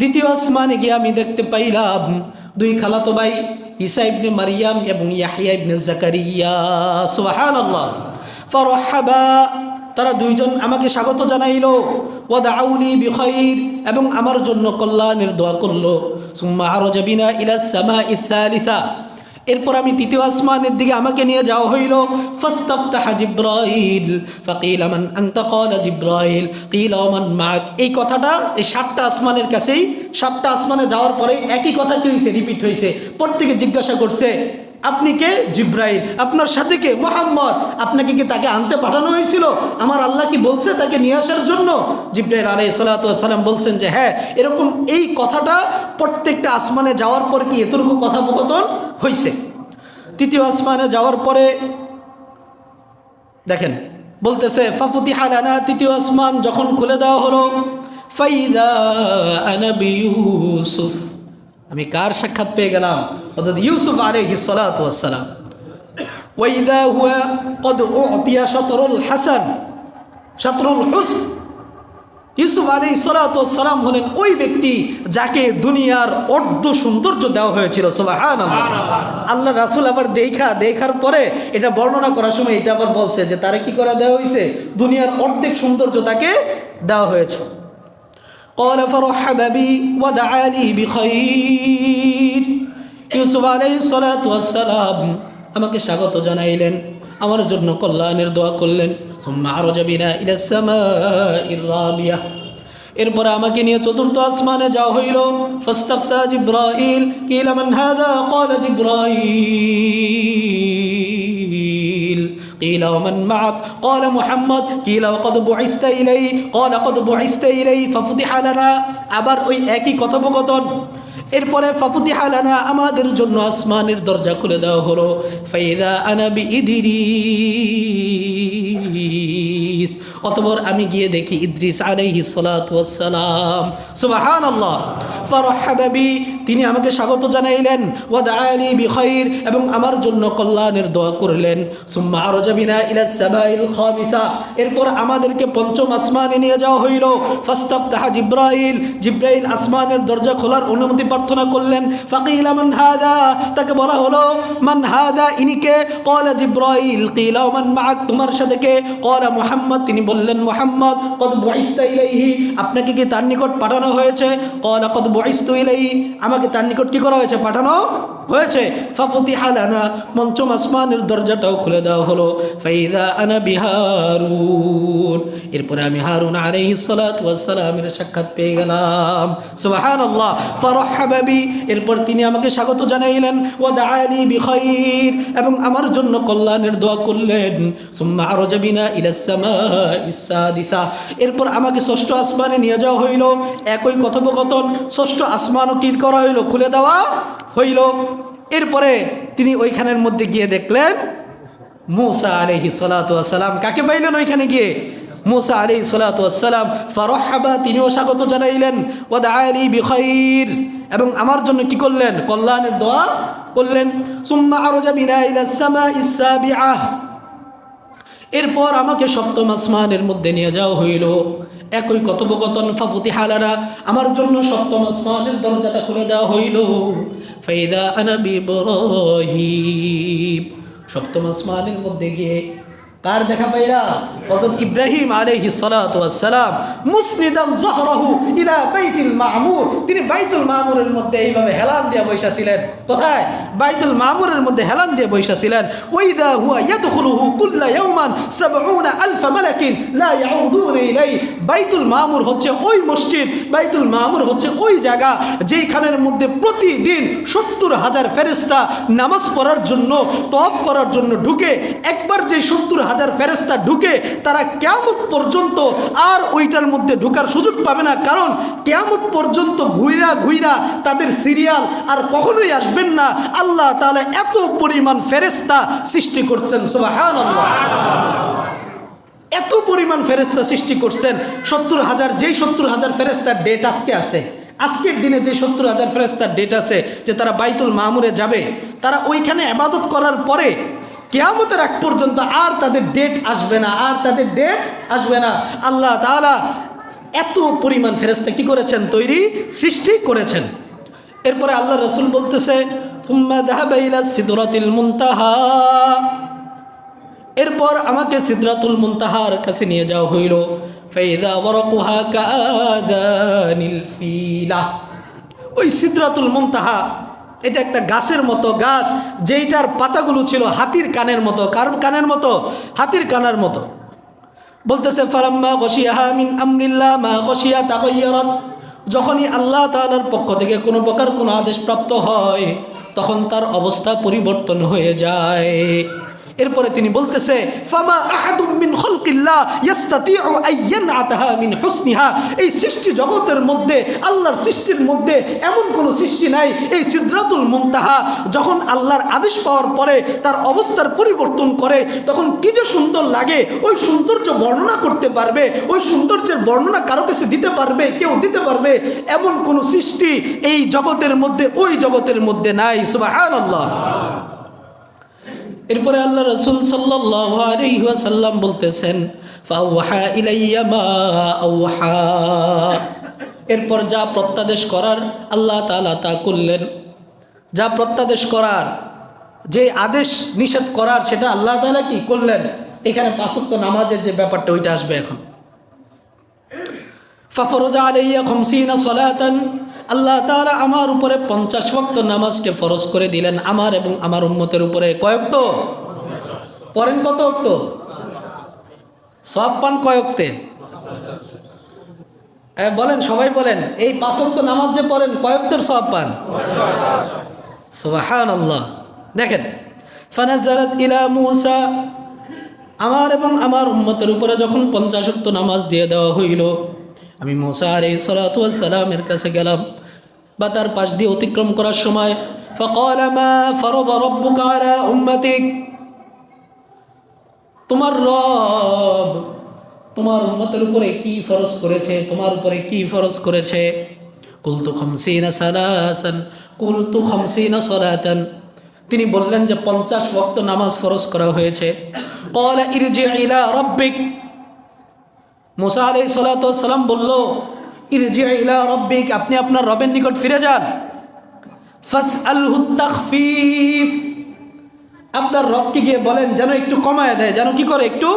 দ্বিতীয় আসমানে গিয়ে আমি দেখতে পাইলাম, দুই খালাতো ভাই, ঈসা ইবনে মারিয়াম এবং ইয়াহিয়া ইবনে জাকারিয়া। সুবহানাল্লাহ। ফারহাবা, তারা দুইজন আমাকে স্বাগত জানাইলো। ওয়াদাউলি বিখাইর, এবং আমার জন্য কল্যাণের দোয়া করল। সুম্মা আরজা বিনা ইলা সামা ইসালিসা এরপর আমি তৃতীয় আসমানের দিকে আমাকে নিয়ে যাওয়া হইল। ফাস্তাফতাহ জিব্রাইল, ফাকিল আমান আনতা ক্বালা জিব্রাইল কিল আমান মাক এই কথাটা এই সাতটা আসমানের কাছেই, সাতটা আসমানে যাওয়ার পরে একই কথা কি হয়েছে রিপিট হয়েছে প্রত্যেকে জিজ্ঞাসা করছে আপনি কে? জিব্রাইল। আপনার সাথে কে? মোহাম্মদ। আপনাকে কি তাকে আনতে পাঠানো হয়েছিল? আমার আল্লাহ কি বলছে তাকে নিয়ে আসার জন্য? জিব্রাইল আলাই সালাতাম বলছেন যে হ্যাঁ এরকম এই কথাটা প্রত্যেকটা আসমানে যাওয়ার পর কি এতটুকু কথোপকথন হয়েছে তৃতীয় আসমানে যাওয়ার পরে দেখেন, বলতেছে ফাফুতি হালানা তৃতীয় আসমান যখন খুলে দেওয়া হলো, ফাইদা ইউসুফ। আমি কার সাক্ষাৎ পেয়ে গেলাম? অর্থাৎ ইউসুফ আলাইহি সালাম ওয়াইদা হুয়া কদ উতিয়া শাতরুল হাসান শাতরুল হুসন। ইউসুফ আলী সালাম হলেন ওই ব্যক্তি যাকে দুনিয়ার অর্ধ সৌন্দর্য দেওয়া হয়েছিল। সোবাহান আল্লাহ রাসুল আবার দেখা দেখার পরে এটা বর্ণনা করার সময় এটা আবার বলছে যে তারা কি করে দেওয়া হয়েছে? দুনিয়ার অর্ধেক সৌন্দর্য তাকে দেওয়া হয়েছে। قال فرحب بي ودعا لي بخير ইউসুফ আলাইহিস সালাতু ওয়াসসালাম আমাকে স্বাগত জানাইলেন আমার জন্য কল্যাণের দোয়া করলেন সুম্মা আরজা বিনা ইলা সামাইর রাবিয়া এরপরে আমাকে নিয়ে চতুর্থ আসমানে যাওয়া হইল ফাস্তাফতা জিব্রাইল কিলা মান হাদা ক্বালা জিব্রাইল قيل ومن معك قال محمد قيل وقد بعثت إلي قال قد بعثت إلي ففتح لنا আবার ওই একই কথোপকথন এরপরে ফাফুতি হালানা আমাদের জন্য আসমানের দরজা খুলে দেওয়া হলো ফাইদা আনাবি ইদিরিস, অতপর আমি গিয়ে দেখি ইদ্রিস আলাইহি সালাম সুবাহান আল্লাহ ফারহাবাবি তিনি আমাকে স্বাগত জানাইলেন। ওয়াদা আলী বিখাইর, এবং আমার জন্য কল্যাণের দোয়া করলেন। সুম্মা আরও যাবিনা ইলা সাবাইল খামিসা, এরপর আমাদেরকে পঞ্চম আসমানে নিয়ে যাওয়া হইল। ফাস্তাফতাহা জিব্রাইল জিব্রাইল আসমানের দরজা খোলার অনুমতি প্রার্থনা করলেন। ফাকিল মান হাদা, তাকে বলা হলো, মান হাদা ইনিকে? কলা জিব্রাইল, কিলা মান মাআক, তোমার সাথে কে? কলা মুহাম্মদ তিনি বললেন, মোহাম্মদ কত বুইস্তা ইলাইহি? আপনাকে কি তার নিকট পাঠানো হয়েছে? কলা, কদ বুইস্তু ইলাইহি। আমাকে তার নিকট কি করা হয়েছে? পাঠানো হয়েছে। ফাফতি হালানা পঞ্চম আসমানের দরজাটাও খুলে দেওয়া হলো। ফাইদা আনা বিহারুন। এরপরে আমি হারুন আলাইহিস সালাতু ওয়াস সালামের সাক্ষাৎ পেয়ে গেলাম। সুবহানাল্লাহ। ফারহাবা বি। এরপর তিনি আমাকে স্বাগত জানাইলেন। ও দাআলি বিখাইর। এবং আমার জন্য কল্যাণের দোয়া করলেন। সুম্মা আরজা বিনা ইলাস সামাইস সাদিসা এরপর আমাকে ষষ্ঠ আসমানে নিয়ে যাওয়া হইল। একই কথোপকথন, ষষ্ঠ আসমানও কি করা হইল, খুলে দেওয়া হইল। এরপরে তিনি ওইখানের মধ্যে গিয়ে দেখলেন, মুসা আলহি সালাম কাকে পাইলেন ওইখানে গিয়ে? মুসা আলি সালাতাম ফারহাবা, তিনিও স্বাগত জানাইলেন। ওদা আলী বিখৈর এবং আমার জন্য কি করলেন? কল্যাণের দোয়া করলেন। সুম্মা আরও যাবিনা ইলা সামা ইসাবিআহ এরপর আমাকে সপ্তম আসমানের মধ্যে নিয়ে যাওয়া হইল। একই কথোপকথন ফাফুতি হালারা আমার জন্য সপ্তম আসমানের দরজাটা খুলে দেওয়া হইল। ফাইদা আনাবি বরহিম সপ্তম আসমানের মধ্যে গিয়ে কার দেখা পাইরা? হযরত ইব্রাহিম আলাইহি সালাতু ওয়াসসালাম মুসনিদাম যহরাহু ইলা বাইতুল মামুর। তিনি বাইতুল মামুরের মধ্যে এইভাবে হেলান দিয়ে বৈশা ছিলেন। কোথায়? বাইতুল মামুরের মধ্যে হেলান দিয়ে বৈশা ছিলেন। ওয়াইদা হুয়া ইয়াদখুলুহু কুল্লা ইয়াওমান 70 আলফ মালাকিন লা ইয়াউদুন ইলাই বাইতুল মামুর হচ্ছে ওই মসজিদ, বাইতুল মামুর হচ্ছে ওই জায়গা যেইখানের মধ্যে প্রতিদিন সত্তর হাজার ফেরেস্তা নামাজ পড়ার জন্য তফ করার জন্য ঢুকে একবার যে সত্তর হাজার ফেরেস্তা ঢুকে তারা কেয়ামত পর্যন্ত আর ওইটার মধ্যে ঢুকার সুযোগ পাবে না। কারণ কেয়ামত পর্যন্ত ঘুইরা ঘুইরা তাদের সিরিয়াল আর কখনোই আসবেন না। আল্লাহ তাহলে এত পরিমাণ ফেরেস্তা সৃষ্টি করছেন এত পরিমাণ ফেরেস্তা সৃষ্টি করছেন। সত্তর হাজার, যেই সত্তর হাজার ফেরেস্তার ডেট আজকে আছে, আজকের দিনে যে সত্তর হাজার ফেরেস্তার ডেট আছে, যে তারা বাইতুল মামুরে যাবে, তারা ওইখানে আবাদত করার পরে কেয়ামতের এক পর্যন্ত আর তাদের ডেট আসবে না, আর তাদের ডেট আসবে না। আল্লাহ তাআলা এত পরিমাণ ফেরেস্তা কি করেছেন? তৈরি, সৃষ্টি করেছেন। এরপরে আল্লাহ রসুল বলতেছে "থুম্মা যাহাবা ইলা সিদরাতিল মুনতাহা। এরপর আমাকে সিদরাতুল মুনতাহার কাছে নিয়ে যাওয়া হইল। কাদানিল ফিলা। ওই সিদরাতুল মুনতাহা এটা একটা গাছের মতো গাছ, যেইটার পাতাগুলো ছিল হাতির কানের মতো। কারণ কানের মতো? হাতির কানের মতো। বলতেছে ফারাম্মা গসিয়াহা মিন আমরিল্লাহ মা গসিয়া তাকইয়ারত যখনই আল্লাহ তালার পক্ষ থেকে কোনো প্রকার কোনো আদেশ প্রাপ্ত হয়, তখন তার অবস্থা পরিবর্তন হয়ে যায়। এরপরে তিনি বলতেছে, ফামা ইয়াস্তাতিউ আইয়ানআতাহা মিন হুসনিহা। এই সৃষ্টি জগতের মধ্যে, আল্লাহর সৃষ্টির মধ্যে এমন কোনো সৃষ্টি নাই, এই যখন আল্লাহর আদেশ পাওয়ার পরে তার অবস্থার পরিবর্তন করে, তখন কি যে সুন্দর লাগে, ওই সৌন্দর্য বর্ণনা করতে পারবে, ওই সৌন্দর্যের বর্ণনা কারও কাছে দিতে পারবে, কেউ দিতে পারবে, এমন কোন সৃষ্টি এই জগতের মধ্যে, ওই জগতের মধ্যে নাই। সুবহানাল্লাহ। এরপরে আল্লাহ রসুল ওয়াসাল্লাম বলতেছেন এরপর যা প্রত্যাদেশ করার আল্লাহ তাআলা তা করলেন। যা প্রত্যাদেশ করার, যে আদেশ নিষেধ করার, সেটা আল্লাহ তাআলা কি করলেন? এখানে পাঁচত্ব নামাজের যে ব্যাপারটা, ওইটা আসবে এখন। ফাফরজা আলাইয়া খমসিনা সলাতান আল্লাহ তারা আমার উপরে পঞ্চাশ ওয়াক্ত নামাজকে ফরজ করে দিলেন আমার এবং আমার উম্মতের উপরে। কয়েকত পরেন কত অক্ত সব পান কয়েকতের এ, বলেন সবাই বলেন এই পাঁচ ওয়াক্ত নামাজ যে পড়েন কয়েকতের সব পান? সুবাহান আল্লাহ দেখেন ফানাজারাত ইলা মুসা আমার এবং আমার উম্মতের উপরে যখন পঞ্চাশ পঞ্চাশক্ত নামাজ দিয়ে দেওয়া হইল আমি মোসা আলী সালামের কাছে গেলাম। বা তার পাশ দিয়ে অতিক্রম করার সময় তোমার রব তোমার উন্মতের উপরে কি ফরজ করেছে? তোমার উপরে কি ফরজ করেছে? তিনি বললেন যে, পঞ্চাশ ভক্ত নামাজ ফরজ করা হয়েছে। কলা মুসা আলাই সালাম বলল রব্বিক, আপনি আপনার রবের নিকট ফিরে যান। ফাস আল আপনার রবকে গিয়ে বলেন, যেন একটু কমায় দেয়, যেন কি করে? একটু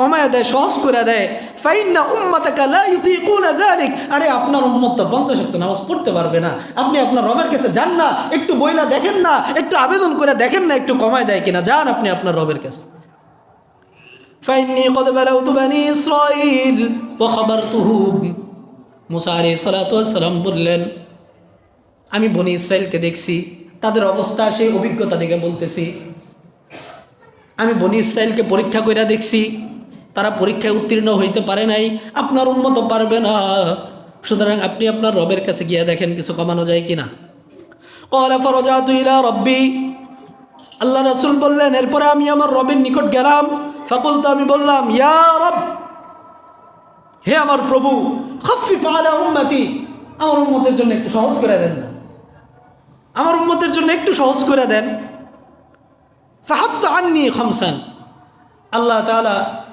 কমায় দেয়, সহজ করে দেয়। ফাইন্না উম্মাতাকা লা ইউতিকুনা যালিক। আরে, আপনার উম্মত তো পঞ্চাশ ওয়াক্ত নামাজ পড়তে পারবে না। আপনি আপনার রবের কাছে যান না, একটু বইলা দেখেন না, একটু আবেদন করে দেখেন না, একটু কমায় দেয় কিনা। যান আপনি আপনার রবের কাছে। ফাইন্নি কদ বালাউতু বানি ওয়া খাবারতুহুম মুসা আলাইহিস সালাতু ওয়াস সালাম বললেন, আমি বনি ইসরায়েলকে দেখছি, তাদের অবস্থা, সেই অভিজ্ঞতা থেকে বলতেছি, আমি বনি ইসরায়েলকে পরীক্ষা করে দেখছি, তারা পরীক্ষায় উত্তীর্ণ হইতে পারে নাই, আপনার উন্মত পারবে না, সুতরাং আপনি আপনার রবের কাছে গিয়ে দেখেন কিছু কমানো যায় কিনা। রব্বি। আল্লাহ রসুল বললেন, এরপরে আমি আমার রবের নিকট গেলাম ফাকুল তো আমি বললাম, ইয়া রব হে আমার প্রভু খফিফ আলা আমার উম্মতের জন্য একটু সহজ করে দেন না। আমার উম্মতের জন্য একটু সহজ করে দেন। ফাহাত্ত আননি খমসান। আল্লাহ তাআলা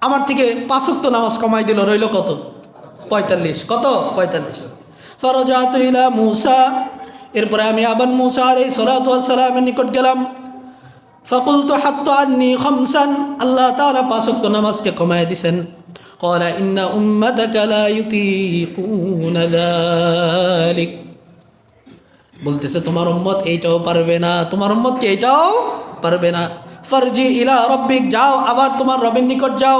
আমার থেকে পাঁচক্ত নামাজ কমাই দিল, রইল কত? পঁয়তাল্লিশ। কত? পঁয়তাল্লিশ। ফরজাত ইলা মুসা। এরপরে আমি আবার মুসা আর আলাই সালামের নিকট গেলাম। ফকুল তো হাত্ত আননি খমসান। আল্লাহ তাআলা পাঁচক্ত নামাজকে কমাই দিছেন। قال إن أمتك لا يطيقون ذلك বলতেছে তোমার উম্মত এইটাও পারবে না তোমার উম্মত কি এইটাও পারবে না ফরজি ইলা রব্বিক যাও আবার তোমার রবের নিকট যাও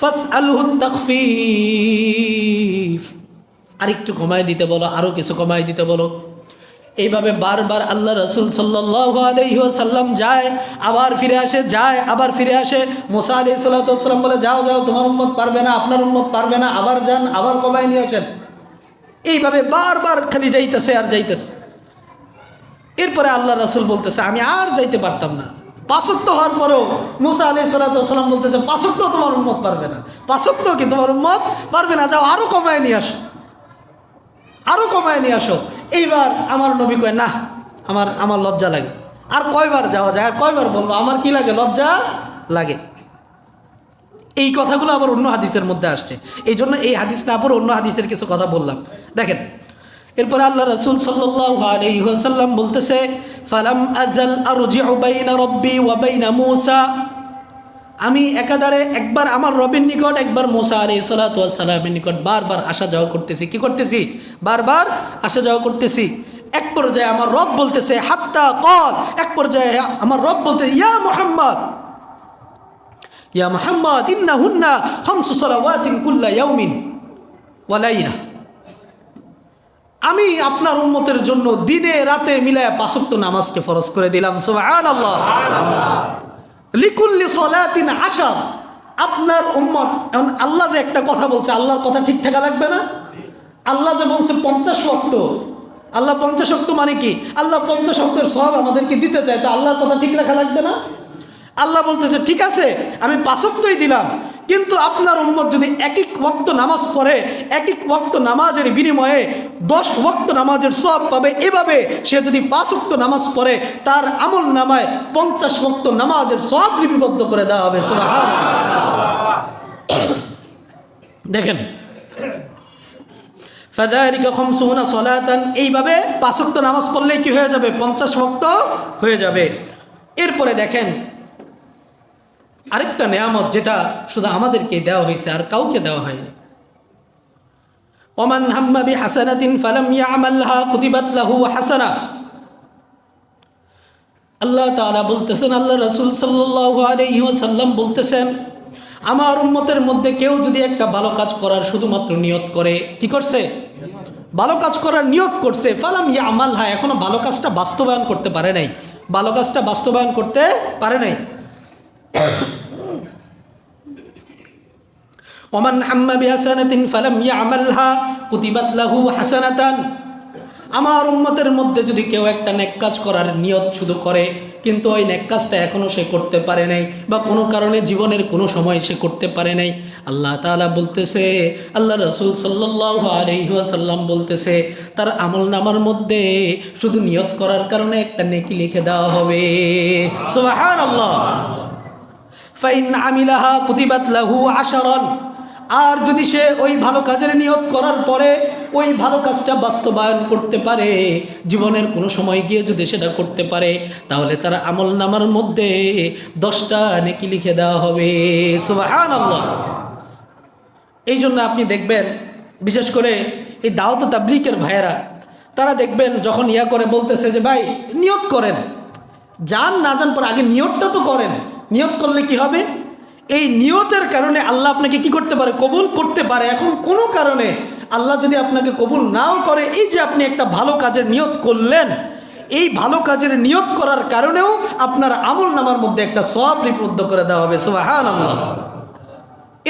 ফাস আলহু তখফিফ আর একটু কমাই দিতে বলো আরও কিছু কমাই দিতে বলো এইভাবে বারবার আল্লাহ রসুল আলহিহাসাল্লাম যায়, আবার ফিরে আসে, যায়, আবার ফিরে আসে। মোসা আলি সাল্লাম বলে, যাও যাও, তোমার উন্মত পারবে না, আপনার উন্মত পারবে না, আবার যান, আবার কমাই নিয়ে আসেন। এইভাবে বারবার খালি যাইতেছে আর যাইতেছে। এরপরে আল্লাহ রসুল বলতেছে, আমি আর যাইতে পারতাম না। পাঁচত্ব হওয়ার পরেও মুসা আলি সাল্লাম বলতেছে পাঁচত্ব তোমার উন্মত পারবে না। পাঁচত্ব কি তোমার উন্মত পারবে না? যাও আরও কমায় নিয়ে আসো। আরও কমায় নিয়ে আসো। এইবার আমার নবী কয় না আমার আমার লজ্জা লাগে। আর কয়বার যাওয়া যায়? আর কয়বার বলব আমার কি লাগে? লজ্জা লাগে। এই কথাগুলো আবার অন্য হাদিসের মধ্যে আসছে। এই জন্য এই হাদিস না পরে অন্য হাদিসের কিছু কথা বললাম। দেখেন, এরপরে আল্লাহ রসুল সাল্লাম বলতেছে, ফালাম আজাল মূসা। আমি একাধারে একবার আমার রবির নিকট, একবার মোসা আলী সালাতামের নিকট বারবার আসা যাওয়া করতেছি। কি করতেছি? বারবার আসা যাওয়া করতেছি। এক পর্যায়ে আমার রব বলতেছে, হাত্তা কল এক পর্যায়ে আমার রব বলতে ইয়া মোহাম্মদ। ইয়া মোহাম্মদ ইন্না হুন্না খামসু সালাওয়াতিন আমি আপনার উন্মতের জন্য দিনে রাতে মিলায় পাঁচক্ত নামাজকে ফরজ করে দিলাম। সুবহানাল্লাহ। লিকুল্লি সলাতিন আসার আপনার উম্মত, এখন আল্লাহ যে একটা কথা বলছে, আল্লাহর কথা ঠিক থাকা লাগবে না? আল্লাহ যে বলছে পঞ্চাশ শক্ত। আল্লাহ পঞ্চাশ শক্ত মানে কি? আল্লাহ পঞ্চাশ শক্তের সব আমাদেরকে দিতে চায়, তো আল্লাহর কথা ঠিক রাখা লাগবে না? আল্লাহ বলতেছে, ঠিক আছে, আমি পাঁচক্তই দিলাম। কিন্তু আপনার উম্মত যদি এক এক ওয়াক্ত নামাজ পড়ে এক এক ওয়াক্ত নামাজের বিনিময়ে দশ ওয়াক্ত নামাজের সব পাবে, এভাবে সে যদি পাঁচ ওয়াক্ত নামাজ পড়ে, তার আমল নামায় পঞ্চাশ ওয়াক্ত নামাজের সব লিপিবদ্ধ করে দেওয়া হবে। দেখেন। ফাদারিকা খমসুনা সলাতান, এইভাবে পাঁচ ওয়াক্ত নামাজ পড়লে কি হয়ে যাবে? পঞ্চাশ ওয়াক্ত হয়ে যাবে। এরপরে দেখেন আরেকটা নেয়ামত যেটা শুধু আমাদেরকে দেওয়া হয়েছে আর কাউকে দেওয়া হয়নি। ওমান হাম্মাবি হাসানাতিন ফালাম ইয়ামালহা কুতিবাত লাহু হাসানা। আল্লাহ তাআলা বলতেছেন আল্লাহ রাসূল সাল্লাল্লাহু আলাইহি ওয়াসাল্লাম বলতেছেন, আমার উম্মতের মধ্যে কেউ যদি একটা ভালো কাজ করার শুধুমাত্র নিয়ত করে, কি করছে? ভালো কাজ করার নিয়ত করছে। ফালাম ইয়া আমালহা এখনও ভালো কাজটা বাস্তবায়ন করতে পারে নাই। ভালো কাজটা বাস্তবায়ন করতে পারে নাই। ওমান হাম্মা বিহাসানাতিন ফালাম ইয়ামালহা কুতিবাত লাহু হাসানাতান। আমার উম্মতের মধ্যে যদি কেউ একটা নেক কাজ করার নিয়ত শুধু করে, কিন্তু ওই নেক কাজটা এখনও সে করতে পারে নাই বা কোনো কারণে জীবনের কোনো সময় সে করতে পারে নাই। আল্লাহ তাআলা বলতেছে, আল্লাহ রসুল সাল্লাহ আলহিহাসাল্লাম বলতেছে, তার আমল নামার মধ্যে শুধু নিয়ত করার কারণে একটা নেকি লিখে দেওয়া হবে। আল্লাহ ফাইন আমিলাহা কুতিবাত লাহু আশারন। আর যদি সে ওই ভালো কাজের নিয়ত করার পরে ওই ভালো কাজটা বাস্তবায়ন করতে পারে, জীবনের কোনো সময় গিয়ে যদি সেটা করতে পারে, তাহলে তার আমল নামার মধ্যে দশটা নেকি লিখে দেওয়া হবে। সুবাহান এই জন্য আপনি দেখবেন, বিশেষ করে এই দাওয়াত তাবলিকের ভাইয়েরা, তারা দেখবেন যখন ইয়া করে বলতেছে যে, ভাই, নিয়ত করেন। যান না যান পর আগে নিয়তটা তো করেন। নিয়ত করলে কি হবে? এই নিয়তের কারণে আল্লাহ আপনাকে কি করতে পারে? কবুল করতে পারে। এখন কোনো কারণে আল্লাহ যদি আপনাকে কবুল নাও করে, এই যে আপনি একটা ভালো কাজের নিয়ত করলেন, এই ভালো কাজের নিয়ত করার কারণেও আপনার আমল নামার মধ্যে একটা সব লিপিবদ্ধ করে দেওয়া হবে। আল্লাহ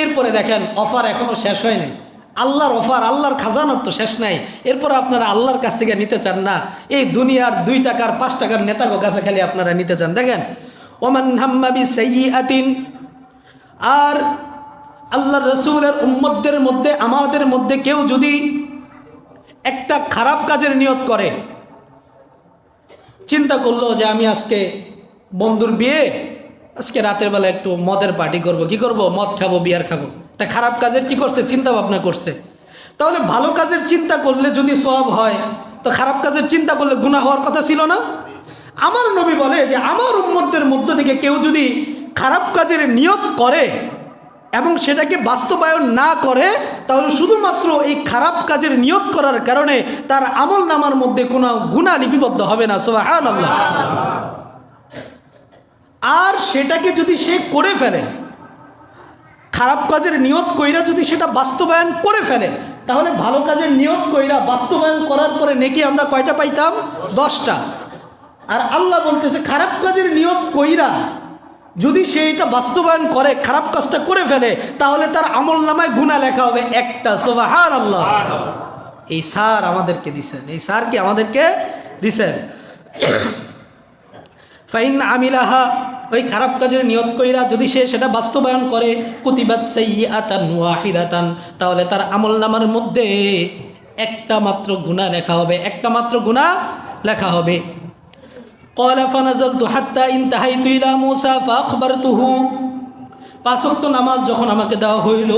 এরপরে দেখেন, অফার এখনও শেষ হয়নি আল্লাহর অফার, আল্লাহর খাজানোর তো শেষ নাই। এরপর আপনারা আল্লাহর কাছ থেকে নিতে চান না। এই দুনিয়ার দুই টাকার, পাঁচ টাকার নেতাকে কাছে খালি আপনারা নিতে চান। দেখেন, ওমান হাম্মাবি সাইয়ি আতিন আর আল্লাহ রসুলের উম্মতদের মধ্যে, আমাদের মধ্যে কেউ যদি একটা খারাপ কাজের নিয়ত করে, চিন্তা করল যে আমি আজকে বন্ধুর বিয়ে, আজকে রাতের বেলা একটু মদের পার্টি করব। কি করব? মদ খাব বিয়ার খাব। তা খারাপ কাজের কি করছে? চিন্তা ভাবনা করছে। তাহলে ভালো কাজের চিন্তা করলে যদি সব হয়, তো খারাপ কাজের চিন্তা করলে গুণা হওয়ার কথা ছিল না? আমার নবী বলে যে, আমার উম্মতদের মধ্য থেকে কেউ যদি খারাপ কাজের নিয়ত করে এবং সেটাকে বাস্তবায়ন না করে, তাহলে শুধুমাত্র এই খারাপ কাজের নিয়ত করার কারণে তার আমল নামার মধ্যে কোনো গুণা লিপিবদ্ধ হবে না সোহান আর সেটাকে যদি সে করে ফেলে, খারাপ কাজের নিয়ত কইরা যদি সেটা বাস্তবায়ন করে ফেলে, তাহলে ভালো কাজের নিয়ত কইরা বাস্তবায়ন করার পরে নেকি আমরা কয়টা পাইতাম? দশটা। আর আল্লাহ বলতেছে, খারাপ কাজের নিয়ত কইরা যদি সে এটা বাস্তবায়ন করে খারাপ কাজটা করে ফেলে তাহলে তার আমল নামায় গুণা লেখা হবে একটা সোবাহার আল্লাহ এই সার আমাদেরকে দিছেন এই সার কি আমাদেরকে দিছেন? ফাইন আমিলাহা ওই খারাপ কাজের নিয়ত কইরা যদি সে সেটা বাস্তবায়ন করে কুতিবাত সাইয়াতান ওয়াহিদাতান তাহলে তার আমল নামার মধ্যে একটা মাত্র গুণা লেখা হবে একটা মাত্র গুণা লেখা হবে। قال فنزلت حتى انتهيت إلى موسى فأخبرته পাঁচক্ত নামাজ যখন আমাকে দেওয়া হইল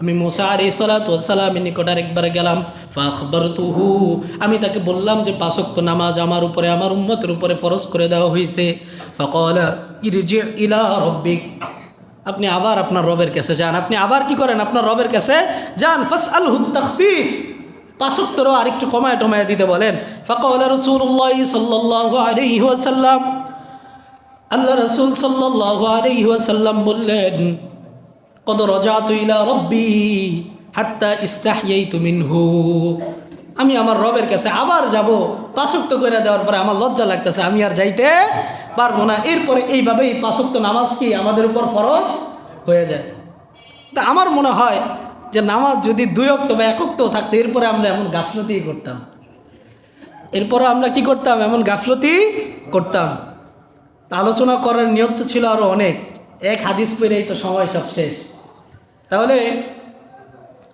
আমি মোসা আলি সালাতামের নিকট আরেকবার গেলাম ফাখবর তুহু আমি তাকে বললাম যে পাঁচক্ত নামাজ আমার উপরে আমার উম্মতের উপরে ফরজ করে দেওয়া হয়েছে ফকল ইরজি ইলা রব্বিক আপনি আবার আপনার রবের কাছে যান আপনি আবার কি করেন আপনার রবের কাছে যান ফাস আল হুত্তাকফির পাঁচক্তরও আরেকটু কমায় টমায় দিতে বলেন। ফকল রসুল্লাহ সাল্লাহ আলহি ওয়াসাল্লাম। আল্লাহ রসুল সাল্লাহ আলহি ওয়াসাল্লাম বললেন কত রজা তুইলা রব্বি হাত্তা ইস্তাহিয়াই তুমিনহু আমি আমার রবের কাছে আবার যাব পাঁচক্ত করে দেওয়ার পরে আমার লজ্জা লাগতেছে, আমি আর যাইতে পারব না। এরপরে এইভাবেই পাঁচক্ত নামাজ কি আমাদের উপর ফরজ হয়ে যায়। তা আমার মনে হয় যে নামাজ যদি দুই অক্ত বা এক অক্ত থাকতো, এরপরে আমরা এমন গাফলতি করতাম। এরপরে আমরা কি করতাম? এমন গাফলতি করতাম। আলোচনা করার নিয়ত ছিল আরও অনেক। এক হাদিস পেরেই তো সময় সব শেষ। তাহলে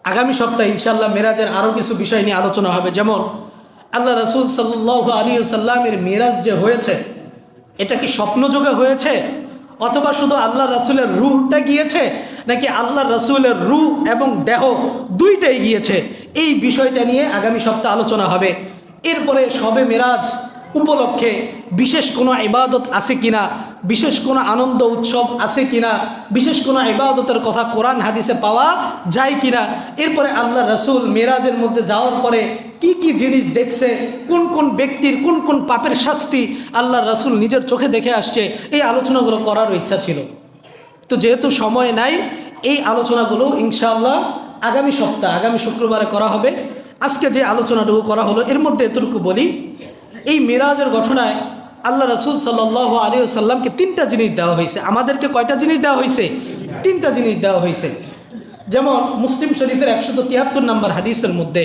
আগামী সপ্তাহে ইনশাল্লাহ মেরাজের আরও কিছু বিষয় নিয়ে আলোচনা হবে। যেমন, আল্লাহ রসুল সাল্লাহ আলী সাল্লামের মেরাজ যে হয়েছে, এটা কি স্বপ্নযোগে হয়েছে? অথবা শুধু আল্লাহ রসুলের রুহটা গিয়েছে, নাকি আল্লাহ রসুলের রুহ এবং দেহ দুইটাই গিয়েছে? এই বিষয়টা নিয়ে আগামী সপ্তাহে আলোচনা হবে। এরপরে সবে মেরাজ উপলক্ষে বিশেষ কোনো ইবাদত আছে কিনা? বিশেষ কোনো আনন্দ উৎসব আছে কিনা? বিশেষ কোনো ইবাদতের কথা কোরআন হাদিসে পাওয়া যায় কিনা? এরপরে আল্লাহ রসুল মেরাজের মধ্যে যাওয়ার পরে কি কি জিনিস দেখছে? কোন কোন ব্যক্তির কোন কোন পাপের শাস্তি আল্লাহ রসুল নিজের চোখে দেখে আসছে? এই আলোচনাগুলো করার ইচ্ছা ছিল। তো যেহেতু সময় নাই, এই আলোচনাগুলো ইনশাআল্লাহ আগামী সপ্তাহ, আগামী শুক্রবারে করা হবে। আজকে যে আলোচনাটুকু করা হলো, এর মধ্যে এতটুকু বলি। এই মেরাজের ঘটনায় আল্লাহ রসুল সাল্লাহ আলী সাল্লামকে তিনটা জিনিস দেওয়া হয়েছে। আমাদেরকে কয়টা জিনিস দেওয়া হয়েছে? তিনটা জিনিস দেওয়া হয়েছে। যেমন মুসলিম শরীফের একশত তিয়াত্তর নম্বর হাদিসের মধ্যে,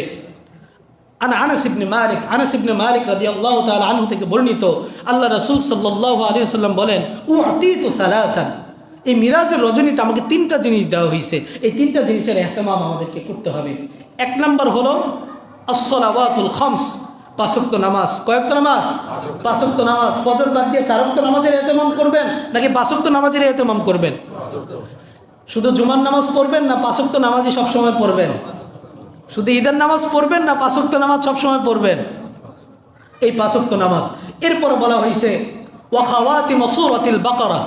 আনা আনাস ইবনে মালিক আনাস ইবনে মালিক রাদিয়াল্লাহু তাআলা আনহু থেকে বর্ণিত, আল্লাহ রসুল সাল্লাল্লাহু আলাইহি সাল্লাম বলেন উ আতীতু সালাসান এই মিরাজের রজনীতে আমাকে তিনটা জিনিস দেওয়া হয়েছে। এই তিনটা জিনিসের এহতেমাম আমাদেরকে করতে হবে। এক নম্বর হলো, আসসালাওয়াতুল খামস পাঁচক্ত নামাজ। কয়েকত নামাজ? পাঁচক্ত নামাজ। ফজর বাদ দিয়ে চারক্ত নামাজের এহতেমাম করবেন নাকি পাঁচক্ত নামাজের এহতেমাম করবেন? শুধু জুমার নামাজ পড়বেন না পাঁচক্ত নামাজই সবসময় পড়বেন? শুধু ঈদের নামাজ পড়বেন না পাঁচক্ত নামাজ সবসময় পড়বেন? এই পাঁচক্ত নামাজ। এরপর বলা হয়েছে ওয়াখাওয়াতি মসুরাতিল বাকারা।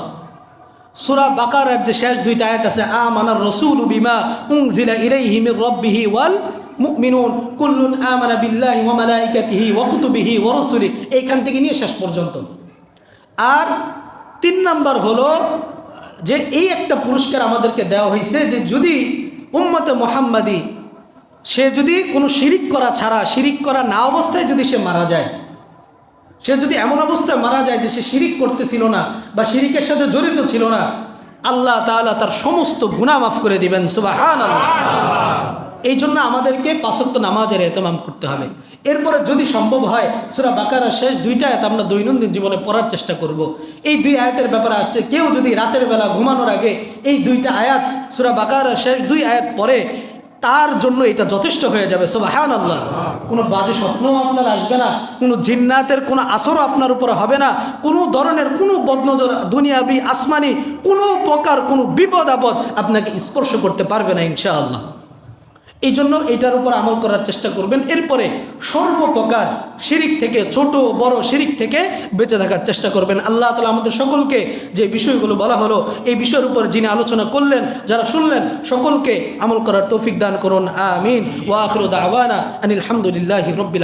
সুরা বাকারার যে শেষ দুইটা আয়াত আছে, আমানার রসুল বিমা উংজিলা ইলাইহি মির রাব্বিহি ওয়াল মুমিনুন, কুল্লুন আমানা বিল্লাহি ওয়া মালাইকাতিহি ওয়া কুতুবিহি ওয়া রাসূলি এইখান থেকে নিয়ে শেষ পর্যন্ত। আর তিন নাম্বার হলো যে এই একটা পুরস্কার আমাদেরকে দেওয়া হয়েছে যে যদি উম্মতে মোহাম্মদী, সে যদি কোনো শিরিক করা ছাড়া, শিরিক করা না অবস্থায় যদি সে মারা যায়, সে যদি এমন অবস্থায় মারা যায় যে সে শিরিক করতেছিল না বা শিরিকের সাথে জড়িত ছিল না, আল্লাহ তাআলা তার সমস্ত গুনাহ মাফ করে দিবেন সুবাহান এই জন্য আমাদেরকে পাঁচক্ত নামাজের এহতেমাম করতে হবে। এরপরে যদি সম্ভব হয়, সুরা বাকারার শেষ দুইটা আয়াত আমরা দৈনন্দিন জীবনে পড়ার চেষ্টা করব। এই দুই আয়াতের ব্যাপারে আসছে, কেউ যদি রাতের বেলা ঘুমানোর আগে এই দুইটা আয়াত, সুরা বাকারার শেষ দুই আয়াত পরে তার জন্য এটা যথেষ্ট হয়ে যাবে। সোবাহান আল্লাহ কোনো বাজে স্বপ্নও আপনার আসবে না, কোনো জিন্নাতের কোনো আসরও আপনার উপরে হবে না, কোনো ধরনের কোনো বদনজর দুনিয়াবি, আসমানি কোনো প্রকার কোনো বিপদ আপদ আপনাকে স্পর্শ করতে পারবে না, ইনশাআল্লাহ। এই জন্য এটার উপর আমল করার চেষ্টা করবেন। এরপরে সর্বপ্রকার শিরিক থেকে, ছোট, বড় শিরিক থেকে বেঁচে থাকার চেষ্টা করবেন। আল্লাহ তালা আমাদের সকলকে যে বিষয়গুলো বলা হলো, এই বিষয়ের উপর যিনি আলোচনা করলেন, যারা শুনলেন, সকলকে আমল করার তৌফিক দান করুন। আমিন। ওয়াখরুদ আওয়ানা আনিল হামদুলিল্লাহ রব্বিল